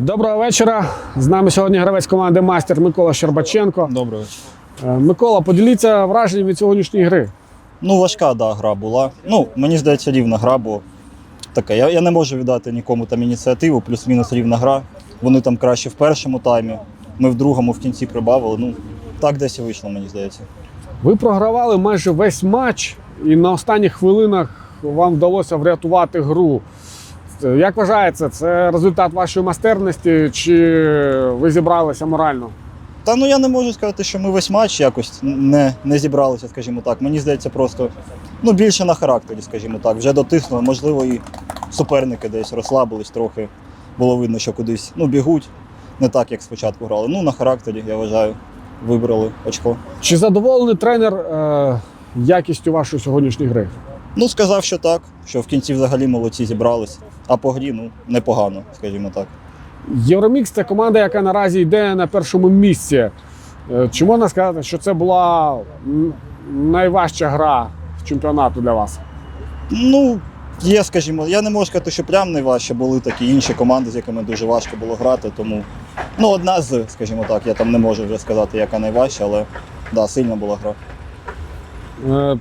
Доброго вечора. З нами сьогодні гравець команди Мастер Микола Щербаченко. Доброго вечора. Е, Микола, поділіться враженням від сьогоднішньої гри. Ну, важка да, гра була. Ну, мені здається, рівна гра, бо така. Я, я не можу віддати нікому там ініціативу, плюс-мінус рівна гра. Вони там краще в першому таймі. Ми в другому в кінці прибавили. Ну, так десь і вийшло, мені здається. Ви програвали майже весь матч, і на останніх хвилинах вам вдалося врятувати гру. Як вважається, це результат вашої майстерності, чи ви зібралися морально? Та ну я не можу сказати, що ми весь матч якось не, не зібралися, скажімо так. Мені здається, просто ну, більше на характері, скажімо так. Вже дотиснули, можливо, і суперники десь розслабились трохи. Було видно, що кудись ну, бігуть. Не так, як спочатку грали. Ну, на характері, я вважаю, вибрали очко. Чи задоволений тренер е, якістю вашої сьогоднішньої гри? Ну, сказав, що так, що в кінці взагалі молодці зібрались, а по грі ну, непогано, скажімо так. Євромікс це команда, яка наразі йде на першому місці. Е, Чи можна сказати, що це була найважча гра чемпіонату для вас? Ну, є, скажімо, я не можу сказати, що прям найважче були такі інші команди, з якими дуже важко було грати. Тому ну, одна з, скажімо так, я там не можу вже сказати, яка найважча, але да, сильна була гра. Е,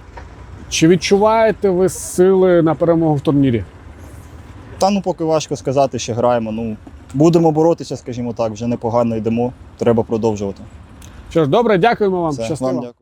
Чи відчуваєте ви сили на перемогу в турнірі? Та ну поки важко сказати, що граємо. Ну, будемо боротися, скажімо так, вже непогано йдемо. Треба продовжувати. Що ж, добре, дякуємо вам. Все, Щасливо. вам дякую.